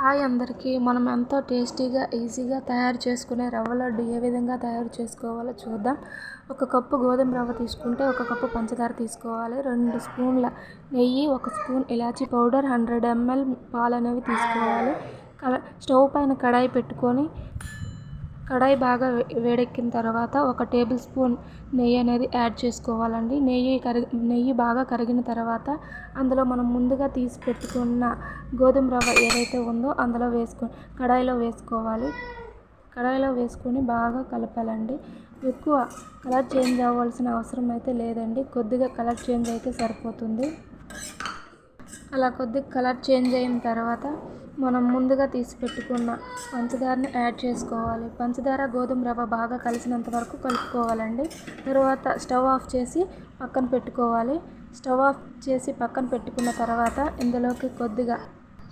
Hi అందరికీ. మనం ఎంతో టేస్టీగా ఈజీగా తయారు చేసుకునే రవ్వ లడ్డు ఏ విధంగా తయారు చేసుకోవాలో చూద్దాం. ఒక కప్పు గోధుమ రవ్వ తీసుకుంటే ఒక కప్పు పంచదార తీసుకోవాలి. రెండు స్పూన్ల నెయ్యి ఒక స్పూన్ ఇలాచీ పౌడర్ హండ్రెడ్ ఎంఎల్ పాలు అనేవి తీసుకోవాలి. కడ స్టవ్ పైన కడాయి పెట్టుకొని కడాయి బాగా వేడెక్కిన తర్వాత ఒక టేబుల్ స్పూన్ నెయ్యి అనేది యాడ్ చేసుకోవాలండి. నెయ్యి కరిగి నెయ్యి బాగా కరిగిన తర్వాత అందులో మనం ముందుగా తీసి పెట్టుకున్న గోధుమ రవ్వ ఏదైతే ఉందో అందులో వేసుకో కడాయిలో వేసుకోవాలి. కడాయిలో వేసుకొని బాగా కలపాలండి. ఎక్కువ కలర్ చేంజ్ అవ్వాల్సిన అవసరం అయితే లేదండి. కొద్దిగా కలర్ చేంజ్ అయితే సరిపోతుంది. అలా కొద్దిగా కలర్ చేంజ్ అయిన తర్వాత మనం ముందుగా తీసి పెట్టుకున్న పంచదారని యాడ్ చేసుకోవాలి. పంచదార గోధుమ రవ్వ బాగా కలిసినంత వరకు కలుపుకోవాలండి. తర్వాత స్టవ్ ఆఫ్ చేసి పక్కన పెట్టుకోవాలి. స్టవ్ ఆఫ్ చేసి పక్కన పెట్టుకున్న తర్వాత ఇందులోకి కొద్దిగా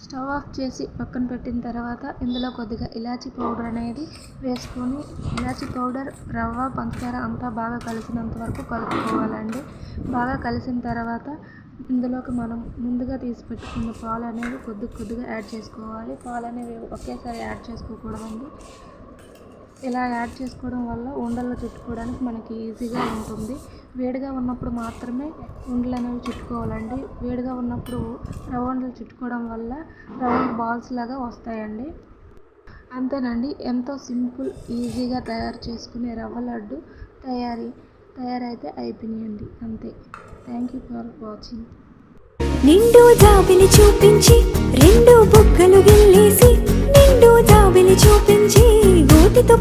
స్టవ్ ఆఫ్ చేసి పక్కన పెట్టిన తర్వాత ఇందులో కొద్దిగా ఇలాచీ పౌడర్ అనేది వేసుకొని ఇలాచీ పౌడర్ రవ్వ పంచదార అంతా బాగా కలిసినంత వరకు కలుపుకోవాలండి. బాగా కలిసిన తర్వాత ఇందులోకి మనం ముందుగా తీసి పెట్టుకున్న పాలు అనేవి కొద్ది కొద్దిగా యాడ్ చేసుకోవాలి. పాలు అనేవి ఒకేసారి యాడ్ చేసుకోకూడదండి. ఇలా యాడ్ చేసుకోవడం వల్ల ఉండల్లో చుట్టుకోవడానికి మనకి ఈజీగా ఉంటుంది. వేడిగా ఉన్నప్పుడు మాత్రమే ఉండలు అనేవి చుట్టుకోవాలండి. వేడిగా ఉన్నప్పుడు రవ్వ ఉండలు చుట్టుకోవడం వల్ల రవ్వ బాల్స్ లాగా వస్తాయండి. అంతేనండి ఎంతో సింపుల్ ఈజీగా తయారు చేసుకునే రవ్వ లడ్డు తయారీ తయారైతే అయిపోయినాయండి. అంతే. Thank you for watching. నిండు జాబిని చూపించి రెండు బుగ్గలు గిల్లేసి నిండు జాబిని చూపించి గోటితో